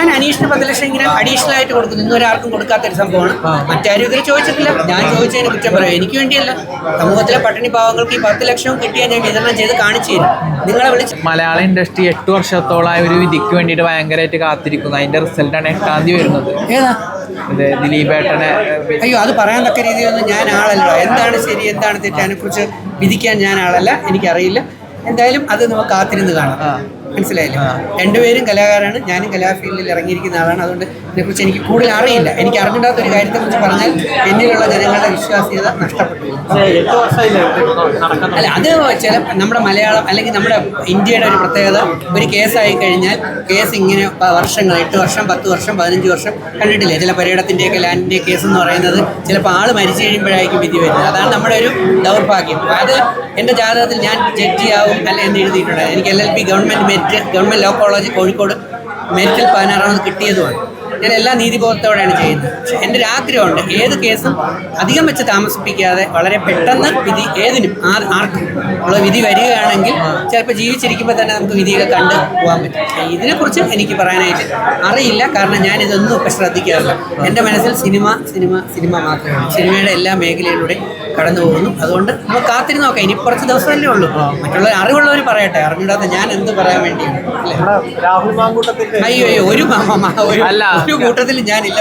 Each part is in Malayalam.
ഞാൻ അനീഷിന് പത്ത് ലക്ഷം ഇങ്ങനെ അഡീഷണൽ ആയിട്ട് കൊടുക്കുന്നു ഇന്ന് ഒരാൾക്കും കൊടുക്കാത്ത ഒരു സംഭവമാണ് മറ്റാരും ഇതിൽ ചോദിച്ചിട്ടില്ല. ഞാൻ ചോദിച്ചതിന് കുറ്റം പറയാം. എനിക്ക് വേണ്ടിയല്ല. സമൂഹത്തിലെ പട്ടിണി പാവങ്ങൾക്ക് ഈ പത്ത് ലക്ഷം കിട്ടിയാൽ ഞാൻ വിതരണം ചെയ്ത് കാണിച്ചു തരും. നിങ്ങളെ വിളിച്ച് മലയാള ഇൻഡസ്ട്രി എട്ട് വർഷത്തോളമായ ഒരു വിധിക്ക് വേണ്ടിയിട്ട് ഭയങ്കരമായിട്ട് കാത്തിരിക്കുന്നു. അതിന്റെ റിസൾട്ടാണ് എട്ടാം തീയതി വരുന്നത്. ഏതാ? ദിലീപേട്ടനെ അയ്യോ അത് പറയാൻ തക്ക രീതിയൊന്നും ഞാൻ ആളല്ല. എന്താണ് ശരി എന്താണ് തെറ്റ്? അതിനെക്കുറിച്ച് വിധിക്കാൻ ഞാൻ ആളല്ല. എനിക്കറിയില്ല. എന്തായാലും അത് നമുക്ക് കാത്തിരുന്ന് കാണാം. മനസ്സിലായില്ലേ? രണ്ടുപേരും കലാകാരാണ്. ഞാനും കലാഫീൽഡിൽ ഇറങ്ങിയിരിക്കുന്ന ആളാണ്. അതുകൊണ്ട് ഇതിനെക്കുറിച്ച് എനിക്ക് കൂടുതൽ അറിയില്ല. എനിക്ക് അറിഞ്ഞിടാത്ത ഒരു കാര്യത്തെക്കുറിച്ച് പറഞ്ഞാൽ എന്നിലുള്ള ജനങ്ങളുടെ വിശ്വാസ്യത നഷ്ടപ്പെട്ടു അല്ല അത് ചില നമ്മുടെ മലയാളം അല്ലെങ്കിൽ നമ്മുടെ ഇന്ത്യയുടെ ഒരു പ്രത്യേകത. ഒരു കേസായി കഴിഞ്ഞാൽ കേസ് ഇങ്ങനെ വർഷങ്ങൾ എട്ട് വർഷം പത്ത് വർഷം പതിനഞ്ച് വർഷം കണ്ടിട്ടില്ലേ? ചില പര്യടത്തിന്റെയൊക്കെ ലാൻഡിന്റെ കേസ് എന്ന് പറയുന്നത് ചിലപ്പോൾ ആൾ മരിച്ചു കഴിയുമ്പോഴായിരിക്കും വിധി വരുന്നത്. അതാണ് നമ്മുടെ ഒരു ദൗർഭാഗ്യം. അത് എന്റെ ജാതകത്തിൽ ഞാൻ ജഡ്ജിയാവും അല്ല എന്ന് എഴുതിയിട്ടുണ്ട് എനിക്ക് L L B government merit government law college Kozhikode മെരിറ്റിൽ പതിനാറാമത് കിട്ടിയതുമാണ്. ഞാൻ എല്ലാ നീതിബോധത്തോടെയാണ് ചെയ്യുന്നത്. പക്ഷെ എന്റെ ഒരു ആഗ്രഹമുണ്ട്. ഏത് കേസും അധികം വെച്ച് താമസിപ്പിക്കാതെ വളരെ പെട്ടെന്ന് വിധി ഏതിനും ആർ ആർക്കും ഉള്ള വിധി വരികയാണെങ്കിൽ ചിലപ്പോൾ ജീവിച്ചിരിക്കുമ്പോൾ തന്നെ നമുക്ക് വിധിയൊക്കെ കണ്ട് പോകാൻ പറ്റും. ഇതിനെക്കുറിച്ച് എനിക്ക് പറയാനായിട്ട് അറിയില്ല. കാരണം ഞാനിതൊന്നും ഇപ്പം ശ്രദ്ധിക്കാറില്ല. എന്റെ മനസ്സിൽ സിനിമ സിനിമ സിനിമ മാത്രമാണ്. സിനിമയുടെ എല്ലാ മേഖലയിലൂടെ കടന്നു പോകുന്നു. അതുകൊണ്ട് നമ്മൾ കാത്തിരുന്ന് നോക്കാം. ഇനി കുറച്ച് ദിവസമല്ലേ ഉള്ളൂ. മറ്റുള്ള അറിവുള്ളവർ പറയട്ടെ. അറിഞ്ഞിടാത്ത ഞാൻ എന്ത് പറയാൻ വേണ്ടിയാണ് അല്ലേ രാഹുൽ മാങ്കൂട്ടത്തിന്റെ അയ്യോ അയ്യോ ഒരു ഒരു അല്ല. ഒരു കൂട്ടത്തിൽ ഞാനില്ല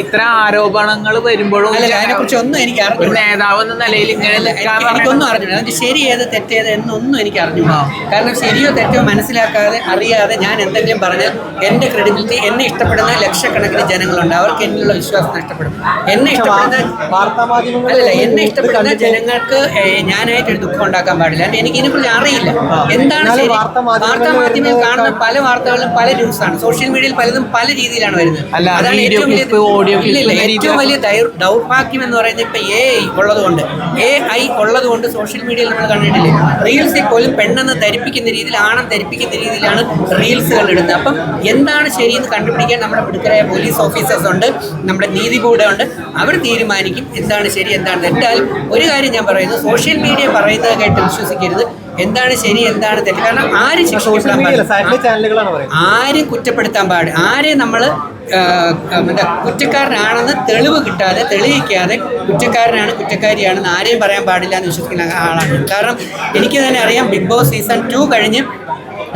ഇത്ര ആരോപണങ്ങൾ വരുമ്പോഴും അല്ല അതിനെ കുറിച്ച് ഒന്നും എനിക്ക് അറിഞ്ഞു നേതാവ് എന്ന നിലയിൽ എനിക്കൊന്നും അറിഞ്ഞില്ല അതിന്റെ ശരി ഏത് തെറ്റേത് എന്നൊന്നും എനിക്ക് അറിഞ്ഞു കാരണം ശരിയോ തെറ്റോ മനസ്സിലാക്കാതെ അറിയാതെ ഞാൻ എന്തെങ്കിലും പറഞ്ഞാൽ എന്റെ ക്രെഡിബിലിറ്റി എന്നെ ഇഷ്ടപ്പെടുന്ന ലക്ഷക്കണക്കിന് ജനങ്ങളുണ്ട്. അവർക്ക് എന്നിലുള്ള വിശ്വാസം നഷ്ടപ്പെടും. എന്നെ ഇഷ്ടപ്പെടുന്ന വാർത്താ മാധ്യമങ്ങൾ അല്ലല്ല എന്നെ ഇഷ്ടപ്പെടുന്ന ജനങ്ങൾക്ക് ഞാനായിട്ട് ഒരു ദുഃഖം ഉണ്ടാക്കാൻ പാടില്ല. എനിക്ക് ഇതിനെക്കുറിച്ച് അറിയില്ല. എന്താണ് ശരി? വാർത്താ മാധ്യമങ്ങളിൽ മാധ്യമങ്ങൾ കാണുന്ന പല വാർത്തകളും പല ന്യൂസാണ്. സോഷ്യൽ മീഡിയയിൽ പലതും പല രീതിയിലാണ് വരുന്നത്. അതാണ് ഏറ്റവും വലിയ ഏറ്റവും വലിയ ദൈർ- ദൗർഭാഗ്യം എന്ന് പറയുന്നത് ഇപ്പൊ എ ഐ ഉള്ളതുകൊണ്ട് എ ഐ ഉള്ളതുകൊണ്ട് സോഷ്യൽ മീഡിയയിൽ നമ്മൾ കണ്ടിട്ടില്ലേ? റീൽസിൽ പോലും പെണ്ണെന്ന് ധരിപ്പിക്കുന്ന രീതിയിൽ ആണെന്ന് ധരിപ്പിക്കുന്ന രീതിയിലാണ് റീൽസുകൾ ഇടുന്നത്. അപ്പം എന്താണ് ശരിയെന്ന് കണ്ടുപിടിക്കാൻ നമ്മുടെ മിടുക്കരായ പോലീസ് ഓഫീസേഴ്സ് ഉണ്ട് നമ്മുടെ നീതി കൂടെ ഉണ്ട്. അവർ തീരുമാനിക്കും എന്താണ് ശരി എന്താണ് തെറ്റാലും ഒരു കാര്യം ഞാൻ പറയുന്നു സോഷ്യൽ മീഡിയ പറയുന്നത് കേട്ട് വിശ്വസിക്കരുത്. എന്താണ് ശരി എന്താണ് തെറ്റ്? കാരണം ആര് ശിക്ഷിക്കപ്പെടാൻ പാടില്ല. ആര് കുറ്റപ്പെടുത്താൻ പാടില്ല ആരെ നമ്മൾ എന്താ കുറ്റക്കാരനാണെന്ന് തെളിവ് കിട്ടാതെ തെളിയിക്കാതെ കുറ്റക്കാരനാണ് കുറ്റക്കാരിയാണെന്ന് ആരെയും പറയാൻ പാടില്ല എന്ന് വിശ്വസിക്കുന്ന ആളാണ്. കാരണം എനിക്ക് തന്നെ അറിയാം ബിഗ് ബോസ് സീസൺ ടു കഴിഞ്ഞ്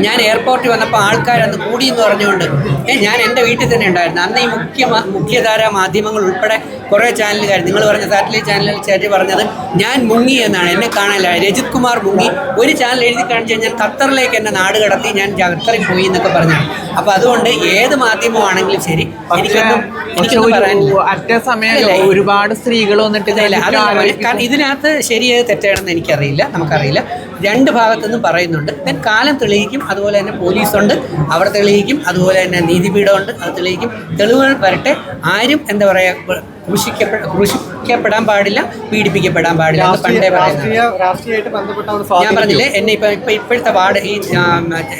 ഞാൻ എയർപോർട്ടിൽ വന്നപ്പോൾ ആൾക്കാരന്ന് കൂടി എന്ന് പറഞ്ഞുകൊണ്ട് ഞാൻ എന്റെ വീട്ടിൽ തന്നെ ഉണ്ടായിരുന്നു. അന്ന് ഈ മുഖ്യ മുഖ്യധാര മാധ്യമങ്ങൾ ഉൾപ്പെടെ കുറേ ചാനലുകാർ നിങ്ങൾ പറഞ്ഞ സാറ്റലൈറ്റ് ചാനലിൽ ചേച്ചി പറഞ്ഞത് ഞാൻ മുങ്ങി എന്നാണ്. എന്നെ കാണാനില്ല രജിത് കുമാർ മുങ്ങി. ഒരു ചാനൽ എഴുതി കാണിച്ചു കഴിഞ്ഞാൽ ഖത്തറിലേക്ക് എന്നെ നാട് കടത്തി ഞാൻ ഖത്തറിൽ പോയി എന്നൊക്കെ പറഞ്ഞാണ്. അപ്പോൾ അതുകൊണ്ട് ഏത് മാധ്യമമാണെങ്കിലും ശരി എനിക്കൊന്നും എനിക്കൊന്നും പറയാനില്ല. അറ്റ സമയം ഇല്ല, ഇല്ല. ഒരുപാട് സ്ത്രീകൾ വന്നിട്ട് ഇതിനകത്ത് ശരിയായ തെറ്റാണെന്ന് എനിക്കറിയില്ല നമുക്കറിയില്ല. രണ്ട് ഭാഗത്തുനിന്നും പറയുന്നുണ്ട്. ദെൻ കാലം തെളിയിക്കും അതുപോലെ തന്നെ പോലീസുണ്ട് അവർ തെളിയിക്കും അതുപോലെ തന്നെ നീതിപീഠമുണ്ട് അത് തെളിയിക്കും. തെളിവുകൾ വരട്ടെ. ആരും എന്താ പറയുക ക്രൂശിക്കപ്പെ ക്രൂശിക്കപ്പെടാൻ പാടില്ല പീഡിപ്പിക്കപ്പെടാൻ പാടില്ല പണ്ടേ ഞാൻ പറഞ്ഞില്ലേ എന്നെ ഇപ്പം ഇപ്പം ഇപ്പോഴത്തെ വാർഡ് ഈ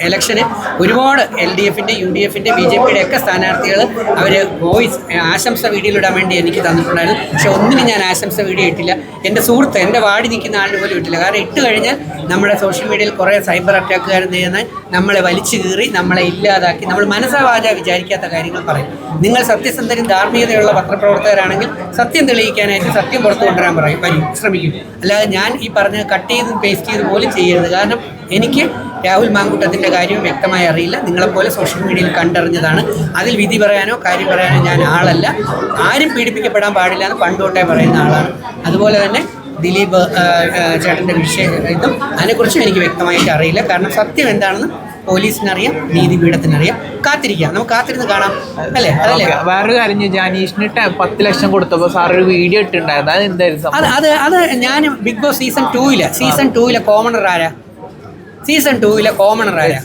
ഇലക്ഷന് ഒരുപാട് എൽ ഡി എഫിന്റെ യു ഡി എഫിന്റെ ബി ജെ പിയുടെ ഒക്കെ സ്ഥാനാർത്ഥികൾ അവർ വോയിസ് ആശംസ വീഡിയോ ഇടാൻ വേണ്ടി എനിക്ക് തന്നിട്ടുണ്ടായിരുന്നു. പക്ഷെ ഒന്നിനും ഞാൻ ആശംസ വീഡിയോ ഇട്ടില്ല. എന്റെ സുഹൃത്ത് എന്റെ വാർഡ് നിൽക്കുന്ന ആളിന് പോലും ഇട്ടില്ല. കാരണം ഇട്ട് കഴിഞ്ഞാൽ നമ്മുടെ സോഷ്യൽ മീഡിയയിൽ കുറേ സൈബർ അറ്റാക്കുകാരൻ ചെയ്യുന്ന നമ്മളെ വലിച്ചു കീറി നമ്മളെ ഇല്ലാതാക്കി നമ്മൾ മനസ്സാവാച വിചാരിക്കാത്ത കാര്യങ്ങൾ പറയും. നിങ്ങൾ സത്യസന്ധരും ധാർമ്മികതയുള്ള പത്രപ്രവർത്തകരാണെങ്കിൽ സത്യം തെളിയിക്കാനായിട്ട് സത്യം പുറത്തു കൊണ്ടുവരാൻ പറയും വരും ശ്രമിക്കും. അല്ലാതെ ഞാൻ ഈ പറഞ്ഞ കട്ട് ചെയ്തും പേസ്റ്റ് ചെയ്ത് പോലും ചെയ്യരുത്. കാരണം എനിക്ക് രാഹുൽ മാങ്കുട്ടത്തിന്റെ കാര്യം വ്യക്തമായി അറിയില്ല. നിങ്ങളെപ്പോലെ സോഷ്യൽ മീഡിയയിൽ കണ്ടറിഞ്ഞതാണ്. അതിൽ വിധി പറയാനോ കാര്യം പറയാനോ ഞാൻ ആളല്ല. ആരും പീഡിപ്പിക്കപ്പെടാൻ പാടില്ല എന്ന് പണ്ടുതൊട്ടേ പറയുന്ന ആളാണ്. അതുപോലെ തന്നെ ദിലീപ് ചേട്ടന്റെ വിഷയം ഇതും അതിനെക്കുറിച്ചും എനിക്ക് വ്യക്തമായിട്ട് അറിയില്ല. കാരണം സത്യം എന്താണെന്ന് പോലീസിനറിയാം നീതിപീഠത്തിനറിയാം. കാത്തിരിക്കാം. നമുക്ക് കാത്തിരുന്ന് കാണാം. അല്ലേ? അതല്ലേ? വേറൊരു കാര്യം ജാനീഷിന് പത്ത് ലക്ഷം കൊടുത്തപ്പോൾ സാർ ഒരു വീഡിയോ ഇട്ടുണ്ടായിരുന്നു അത് എന്തായിരുന്നു? അത് അത് അത് ഞാൻ ബിഗ് ബോസ് സീസൺ ടൂയിൽ സീസൺ ടൂയിലെ കോമണർ ആരാ? സീസൺ ടൂയിലെ കോമണർ ആരാ?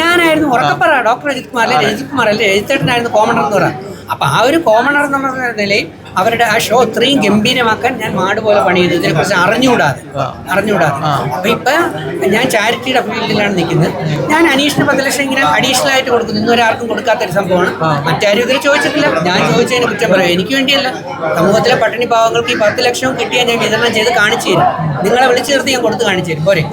ഞാനായിരുന്നു ഉറക്കപ്പറ ഡോക്ടർ രജിത് കുമാർ അല്ലെ? രജിത് കുമാർ അല്ലെ? രജിത്തേട്ടനായിരുന്നു കോമണർ എന്ന് പറയാം അപ്പൊ ആ ഒരു കോമണർ എന്നുള്ള നിലയിൽ അവരുടെ ആ ഷോ ഇത്രയും ഗംഭീരമാക്കാൻ ഞാൻ മാട് പോലെ പണി ചെയ്തു ഇതിനെക്കുറിച്ച് അറിഞ്ഞുകൂടാതെ. അറിഞ്ഞുകൂടാതെ. അപ്പൊ ഇപ്പൊ ഞാൻ ചാരിറ്റിയുടെ ഫീൽഡിലാണ് നിൽക്കുന്നത്. ഞാൻ അനീഷിന് പത്ത് ലക്ഷം ഇങ്ങനെ അഡീഷണൽ ആയിട്ട് കൊടുക്കുന്നു. ഇന്ന് ആർക്കും കൊടുക്കാത്ത ഒരു സംഭവമാണ് മറ്റാരും ഇതിൽ ചോദിച്ചിട്ടില്ല. ഞാൻ ചോദിച്ചതിന് കുറ്റം പറയാം. എനിക്ക് വേണ്ടിയല്ല. സമൂഹത്തിലെ പട്ടിണി പാവങ്ങൾക്ക് ഈ പത്ത് ലക്ഷം കിട്ടിയാൽ ഞാൻ വിതരണം ചെയ്ത് കാണിച്ചു തരും. നിങ്ങളെ വിളിച്ചു നിർത്തി ഞാൻ കൊടുത്ത് കാണിച്ചു തരും. പോരെ.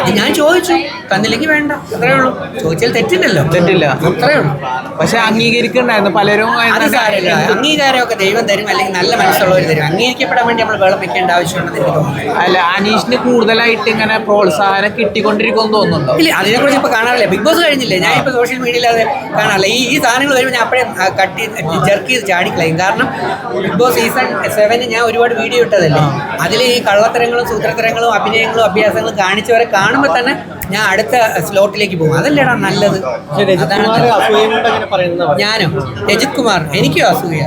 അത് ഞാൻ ചോദിച്ചു. തന്നില്ലെങ്കിൽ വേണ്ട. അത്രേ ഉള്ളൂ. ചോദിച്ചാൽ തെറ്റില്ലല്ലോ. തെറ്റില്ല. അത്രേ ഉള്ളൂ. പക്ഷെ അംഗീകരിക്കണ്ടായിരുന്നു. പലരും അത് സാരമില്ല. അംഗീകാരമൊക്കെ ദൈവം തരും. അല്ലെങ്കിൽ നല്ല മനസ്സുള്ളവർ തരും. അംഗീകരിക്കപ്പെടാൻ വേണ്ടി നമ്മൾ വെള്ളം വെക്കേണ്ട ആവശ്യമുണ്ടെന്ന് എനിക്ക് തോന്നുന്നു അല്ല അനീഷിന് കൂടുതലായിട്ട് ഇങ്ങനെ പ്രോത്സാഹനം കിട്ടിക്കൊണ്ടിരിക്കുമെന്ന് തോന്നുന്നുണ്ടോ? ഇല്ല അതിനെക്കുറിച്ച് ഇപ്പൊ കാണാറില്ല. ബിഗ് ബോസ് കഴിഞ്ഞില്ലേ? ഞാൻ ഇപ്പൊ സോഷ്യൽ മീഡിയയിൽ അത് കാണാറില്ല. ഈ ഈ സാധനങ്ങൾ വരുമ്പോൾ ഞാൻ അപ്പോഴേ കട്ട് ജെർക്ക് ചെയ്ത് ചാടിക്കളയും. കാരണം ബിഗ് ബോസ് സീസൺ സെവന് ഞാൻ ഒരുപാട് വീഡിയോ ഇട്ടതല്ലേ? അതിൽ ഈ കള്ളത്തരങ്ങളും സൂത്രത്തരങ്ങളും അഭിനയങ്ങളും അഭ്യാസങ്ങളും കാണിച്ചവരെ കാണുമ്പോൾ തന്നെ ഞാൻ അടുത്ത സ്ലോട്ടിലേക്ക് പോകും. അതല്ലേടാ നല്ലത്? ഞാനോ? രജിത് കുമാർ. എനിക്കും അസൂയ.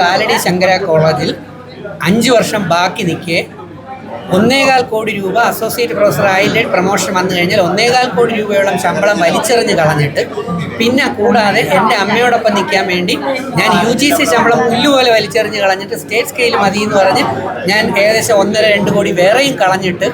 കാലടി ശങ്കര കോളേജിൽ അഞ്ച് വർഷം ബാക്കി നിൽക്കെ ഒന്നേകാൽ കോടി രൂപ അസോസിയേറ്റ് പ്രൊഫസർ ആയിട്ട് പ്രൊമോഷൻ വന്നു കഴിഞ്ഞാൽ ഒന്നേകാൽ കോടി രൂപയോളം ശമ്പളം വലിച്ചെറിഞ്ഞ് കളഞ്ഞിട്ട് പിന്നെ കൂടാതെ എന്റെ അമ്മയോടൊപ്പം നിൽക്കാൻ വേണ്ടി ഞാൻ യു ജി സി ശമ്പളം പുല്ലുപോലെ വലിച്ചെറിഞ്ഞ് കളഞ്ഞിട്ട് സ്റ്റേറ്റ് സ്കെയിൽ മതി എന്ന് പറഞ്ഞ് ഞാൻ ഏകദേശം ഒന്നര രണ്ട് കോടി വേറെയും കളഞ്ഞിട്ട്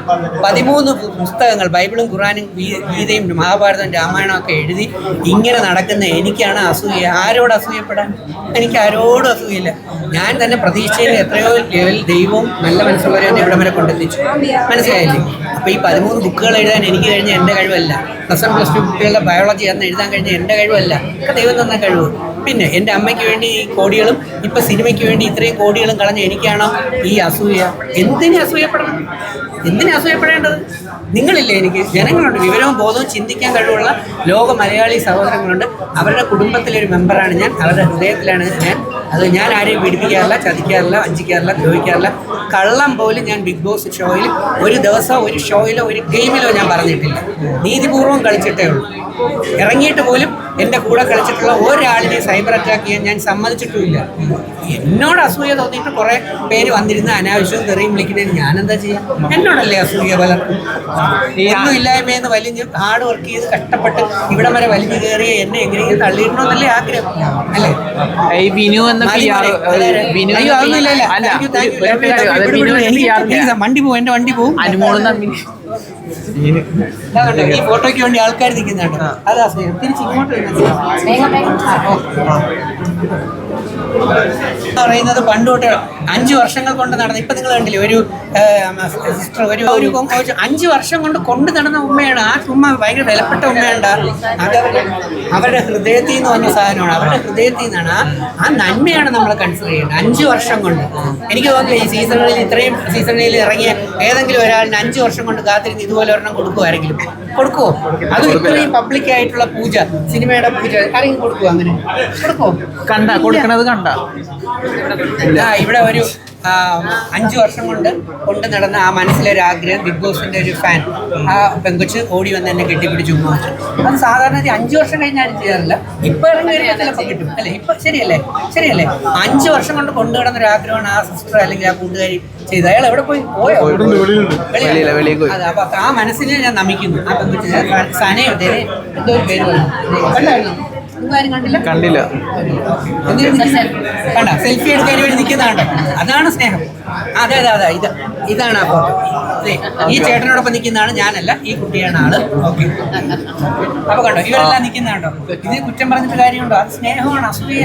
പതിമൂന്ന് പുസ്തകങ്ങൾ ബൈബിളും ഖുറാനും ഗീതയും മഹാഭാരതവും രാമായണവും ഒക്കെ എഴുതി ഇങ്ങനെ നടക്കുന്ന എനിക്കാണ് അസൂയ. ആരോട് അസൂയപ്പെടാൻ? എനിക്ക് ആരോടും അസൂയയില്ല. ഞാൻ തന്നെ പ്രതീക്ഷയിൽ എത്രയോ ലെവൽ ദൈവവും നല്ല മനസ്സുള്ളവരെ ഇവിടെ വരെ വരെ കൊണ്ടെത്തിച്ചു മനസ്സിലായില്ലേ? അപ്പോൾ ഈ പതിമൂന്ന് ബുക്കുകൾ എഴുതാൻ എനിക്ക് കഴിഞ്ഞ എന്റെ കഴിവല്ല. പ്ലസ് വൺ പ്ലസ് ടു കുട്ടികളുടെ ബയോളജി എന്ന് എഴുതാൻ കഴിഞ്ഞ എന്റെ കഴിവല്ല. ഒക്കെ ദൈവം തന്ന കഴിവ്. പിന്നെ എന്റെ അമ്മയ്ക്ക് വേണ്ടി ഈ കോടികളും ഇപ്പം സിനിമയ്ക്ക് വേണ്ടി ഇത്രയും കോടികളും കളഞ്ഞ എനിക്കാണോ ഈ അസൂയ? എന്തിനു അസൂയപ്പെടണം? എന്തിനു അസൂയപ്പെടേണ്ടത്? നിങ്ങളില്ലേ എനിക്ക്? ജനങ്ങളുണ്ട്. വിവരവും ബോധവും ചിന്തിക്കാൻ കഴിവുള്ള ലോക മലയാളി സഹോദരങ്ങളുണ്ട്. അവരുടെ കുടുംബത്തിലെ ഒരു മെമ്പറാണ് ഞാൻ. അവരുടെ ഹൃദയത്തിലാണ് ഞാൻ. അത് ഞാൻ ആരെയും പീഡിപ്പിക്കാറില്ല ചതിക്കാറില്ല വഞ്ചിക്കാറില്ല ദ്രോഹിക്കാറില്ല. കള്ളം പോലും ഞാൻ ബിഗ് ബോസ് ഷോയിൽ ഒരു ദിവസം ഒരു ഷോയിലോ ഒരു ഗെയിമിലോ ഞാൻ പറഞ്ഞിട്ടില്ല. നീതിപൂർവം കളിച്ചിട്ടേ ഉള്ളൂ. ഇറങ്ങിയിട്ട് പോലും എന്റെ കൂടെ കളിച്ചിട്ടുള്ള ഒരാളിനെ സൈബർ അറ്റാക്ക് ചെയ്യാൻ ഞാൻ സമ്മതിച്ചിട്ടുമില്ല. എന്നോട് അസൂയ തോന്നിയിട്ട് കുറേ പേര് വന്നിരുന്ന അനാവശ്യവും തെറിയും വിളിക്കുന്നതിന് ഞാനെന്താ ചെയ്യാം? എന്നോടല്ലേ അസൂയ പലർക്കും ഒന്നും ഇല്ലായ്മയെന്ന് വലിഞ്ഞ് ഹാർഡ് വർക്ക് ചെയ്ത് കഷ്ടപ്പെട്ട് ഇവിടെ വരെ വലിഞ്ഞു കയറി എന്നെ എങ്ങനെയെങ്കിലും തള്ളിയിടണമെന്നല്ലേ ആഗ്രഹം. അല്ലേ? ഈ വിനു എന്ന അയ്യോ അതൊന്നുമില്ല എനിക്ക് PR please, വണ്ടി അനുമോളും തമ്മിൽ. കണ്ടോ, ഈ ഫോട്ടോയ്ക്ക് വേണ്ടി ആൾക്കാർ നിൽക്കുന്നുണ്ട്. അതാ സ്നേഹം. തിരിച്ച് ഇങ്ങോട്ട് വരുന്ന പറയുന്നത് പണ്ട് തൊട്ടേ അഞ്ച് വർഷങ്ങൾ കൊണ്ട് നടന്ന ഇപ്പം നിങ്ങൾ കണ്ടില്ലേ ഒരു സിസ്റ്റർ ഒരു ഒരു അഞ്ച് വർഷം കൊണ്ട് കൊണ്ട് നടന്ന ഉമ്മയാണ്. ആ ഉമ്മ ഭയങ്കര വിലപ്പെട്ട ഉമ്മയുണ്ട്. അത് അവരുടെ ഹൃദയത്തിൽ നിന്ന് വന്ന സാധനമാണ്. അവരുടെ ഹൃദയത്തിൽ നിന്നാണ് ആ നന്മയാണ് നമ്മൾ കൺസിഡർ ചെയ്യേണ്ടത്. അഞ്ച് വർഷം കൊണ്ട്. എനിക്ക് തോന്നുന്നു ഈ സീസണിൽ ഇത്രയും സീസണിൽ ഇറങ്ങിയ ഏതെങ്കിലും ഒരാളിന് അഞ്ച് വർഷം കൊണ്ട് കാത്തിരുന്ന് ഇതുപോലെ ഒരെണ്ണം കൊടുക്കുമായിരിക്കും കൊടുക്കുമോ അത് ഇത്രയും പബ്ലിക് ആയിട്ടുള്ള പൂജ സിനിമയുടെ പൂജ ആരെങ്കിലും കൊടുക്കുമോ അങ്ങനെ? കൊടുക്കുമോ കണ്ട കൊടുക്കണത് കണ്ട. ഇവിടെ ഒരു അഞ്ചു വർഷം കൊണ്ട് കൊണ്ട് നടന്ന ആ മനസ്സിലൊരു ആഗ്രഹം ബിഗ് ബോസിന്റെ ഒരു ഫാൻ ആ പെങ്കൊച്ച് ഓടി വന്ന് എന്നെ കെട്ടിപ്പിടിച്ച് ഉമ്മ അത് സാധാരണ അഞ്ചു വർഷം കഴിഞ്ഞാലും ചെയ്യാറില്ല. ഇപ്പൊ ഇറങ്ങി വരുമ്പോൾ ചിലപ്പോൾ കിട്ടും. അല്ലെ? ഇപ്പൊ ശരിയല്ലേ? ശരിയല്ലേ? അഞ്ചു വർഷം കൊണ്ട് കൊണ്ടു നടന്ന ഒരു ആഗ്രഹമാണ് ആ സിസ്റ്റർ അല്ലെങ്കിൽ ആ കൂട്ടുകാരി ചെയ്ത് അയാൾ എവിടെ പോയി? പോയോ. അതെ അപ്പൊ ആ മനസ്സിനെ ഞാൻ നമിക്കുന്നു. ആ പെങ്കൊച്ചിനെ സനയോ എന്തോ ഒരു പേര് കണ്ടായിരുന്നു? കണ്ടില്ല? കണ്ട സെൽഫി എടുക്കാൻ വേണ്ടി നിൽക്കുന്നതാണ്ടോ അതാണ് സ്നേഹം. അതെ അതെ അതെ ഇത് ഇതാണ് ആ ഫോട്ടോ ഈ ചേട്ടനോടൊപ്പം നിൽക്കുന്നതാണ് ഞാനല്ല ഈ കുട്ടിയാണ് ആൾ. ഓക്കെ. അപ്പൊ കണ്ടോ ഇവരെല്ലാം നിൽക്കുന്നതാണ്ടോ ഇത് കുറ്റം പറഞ്ഞിട്ട് കാര്യമുണ്ടോ? അത് സ്നേഹമാണ് അസൂയ